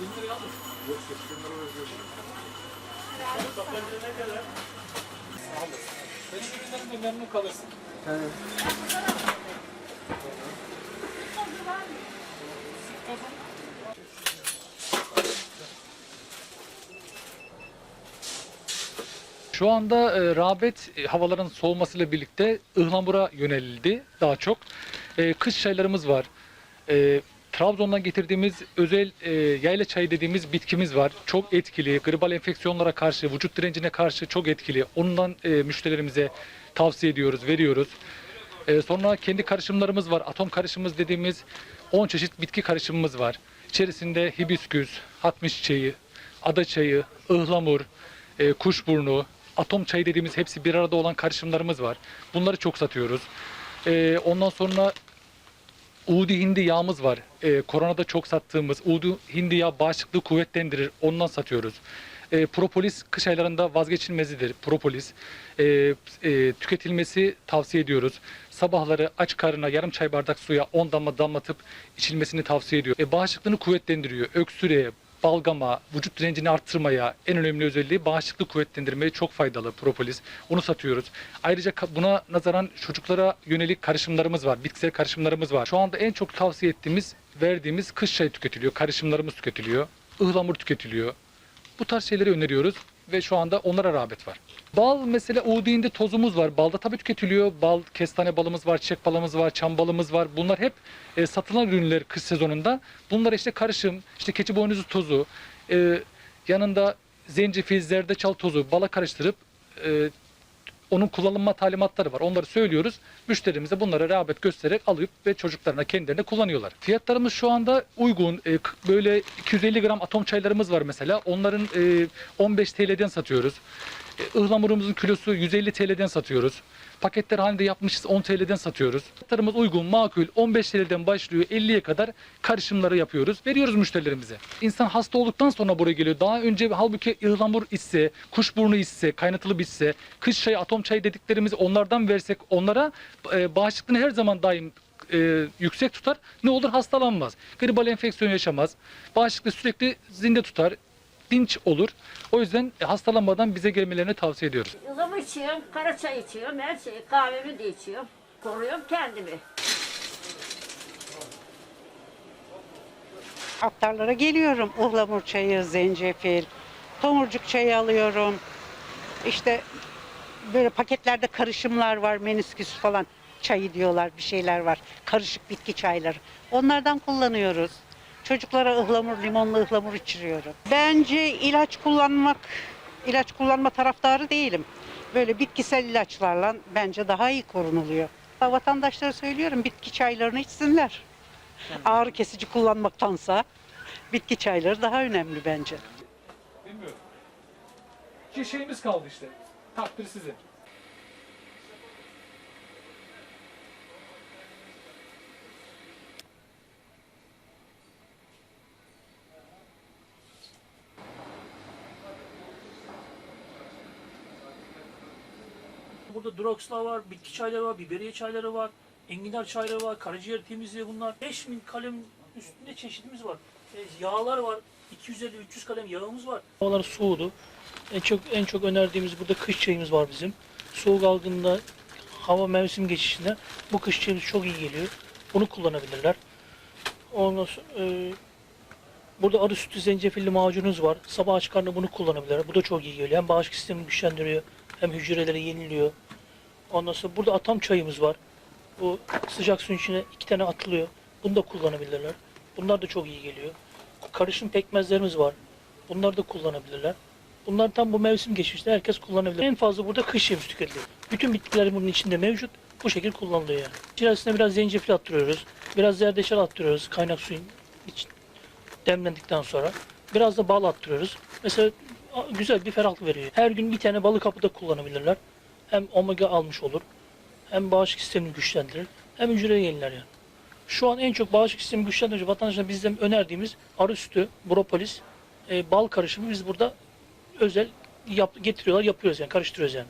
lira alır. Yok 80 lira ödüyorum. Toplantıda ne kalırsın. Şu anda e, rağbet e, havaların soğumasıyla birlikte ıhlamura yönelildi daha çok. E, kış çaylarımız var. E, Trabzon'dan getirdiğimiz özel e, yayla çayı dediğimiz bitkimiz var. Çok etkili. Gribal enfeksiyonlara karşı, vücut direncine karşı çok etkili. Ondan e, müşterilerimize tavsiye ediyoruz, veriyoruz. E, sonra kendi karışımlarımız var. Atom karışımımız dediğimiz 10 çeşit bitki karışımımız var. İçerisinde hibisküs, hatmiş çayı, ada çayı, ıhlamur, e, kuşburnu, atom çayı dediğimiz hepsi bir arada olan karışımlarımız var. Bunları çok satıyoruz. E, ondan sonra Uğdu hindi yağımız var. E, koronada çok sattığımız Uğdu hindi yağı bağışıklığı kuvvetlendirir. Ondan satıyoruz. E, propolis kış aylarında vazgeçilmezidir. Propolis e, e, tüketilmesi tavsiye ediyoruz. Sabahları aç karnına yarım çay bardak suya 10 damla damlatıp içilmesini tavsiye ediyor. E, bağışıklığını kuvvetlendiriyor. Öksürüğe, balgama, vücut direncini arttırmaya en önemli özelliği bağışıklığı kuvvetlendirmeye çok faydalı propolis. Onu satıyoruz. Ayrıca buna nazaran çocuklara yönelik karışımlarımız var. Bitkisel karışımlarımız var. Şu anda en çok tavsiye ettiğimiz, verdiğimiz kış çayı tüketiliyor. Karışımlarımız tüketiliyor. ıhlamur tüketiliyor. Bu tarz şeyleri öneriyoruz ve şu anda onlara rağbet var. Bal mesela Uğdi'inde tozumuz var. Balda tabii tüketiliyor. Bal, kestane balımız var, çiçek balımız var, çam balımız var. Bunlar hep e, satılan ürünler kış sezonunda. Bunlar işte karışım, işte keçi boynuzu tozu, e, yanında zencefil, zerdeçal tozu bala karıştırıp e, onun kullanılma talimatları var. Onları söylüyoruz. Müşterimize bunlara rağbet göstererek alıp ve çocuklarına kendilerine kullanıyorlar. Fiyatlarımız şu anda uygun. E, böyle 250 gram atom çaylarımız var mesela. Onların e, 15 TL'den satıyoruz. E, ıhlamurumuzun kilosu 150 TL'den satıyoruz. Paketler halinde yapmışız 10 TL'den satıyoruz. Fiyatlarımız uygun, makul. 15 TL'den başlıyor 50'ye kadar karışımları yapıyoruz. Veriyoruz müşterilerimize. İnsan hasta olduktan sonra buraya geliyor. Daha önce halbuki ıhlamur içse, kuşburnu içse, kaynatılı bir içse, kış çayı, atom çayı dediklerimizi onlardan versek onlara e, bağışıklığını her zaman daim e, yüksek tutar. Ne olur hastalanmaz. Gribal enfeksiyon yaşamaz. Bağışıklığı sürekli zinde tutar. Dinç olur. O yüzden e, hastalanmadan bize gelmelerini tavsiye ediyoruz. Ilıma içiyorum, kara çay içiyorum, her şeyi, kahvemi de içiyorum. Koruyorum kendimi. Aktarlara geliyorum. Ihlamur çayı, zencefil, tomurcuk çayı alıyorum. İşte böyle paketlerde karışımlar var, menisküs falan çayı diyorlar, bir şeyler var. Karışık bitki çayları. Onlardan kullanıyoruz. Çocuklara ıhlamur, limonlu ıhlamur içiriyorum. Bence ilaç kullanmak, ilaç kullanma taraftarı değilim. Böyle bitkisel ilaçlarla bence daha iyi korunuluyor. Vatandaşlara söylüyorum bitki çaylarını içsinler. Ağrı kesici kullanmaktansa bitki çayları daha önemli bence. Bilmiyorum. İki şeyimiz kaldı işte. Takdir sizin. Burada Droxla var, bitki çayları var, biberiye çayları var, enginar çayları var, karaciğer temizliği bunlar. 5000 kalem üstünde çeşitimiz var. E, yağlar var, 250-300 kalem yağımız var. Havalar soğudu. En çok en çok önerdiğimiz burada kış çayımız var bizim. Soğuk algında hava mevsim geçişinde bu kış çayımız çok iyi geliyor. Bunu kullanabilirler. Ondan sonra, e, burada arı sütü zencefilli macunumuz var. Sabah aç karnına bunu kullanabilirler. Bu da çok iyi geliyor. Hem bağışıklık sistemini güçlendiriyor hem hücreleri yeniliyor. Ondan sonra burada atam çayımız var. Bu sıcak suyun içine iki tane atılıyor. Bunu da kullanabilirler. Bunlar da çok iyi geliyor. Karışım pekmezlerimiz var. Bunları da kullanabilirler. Bunlar tam bu mevsim geçmişte herkes kullanabilir. En fazla burada kış yemiş tüketiliyor. Bütün bitkiler bunun içinde mevcut. Bu şekilde kullanılıyor yani. İçerisine biraz zencefil attırıyoruz. Biraz zerdeçal attırıyoruz kaynak suyun iç, demlendikten sonra. Biraz da bal attırıyoruz. Mesela güzel bir ferahlık veriyor. Her gün bir tane balı kapıda kullanabilirler. Hem omega almış olur. Hem bağışıklık sistemini güçlendirir. Hem hücre yeniler yani. Şu an en çok bağışıklık sistemi güçlendirici vatandaşlara bizden önerdiğimiz arı sütü, propolis, e, bal karışımı biz burada özel yap, getiriyorlar, yapıyoruz yani karıştırıyoruz yani.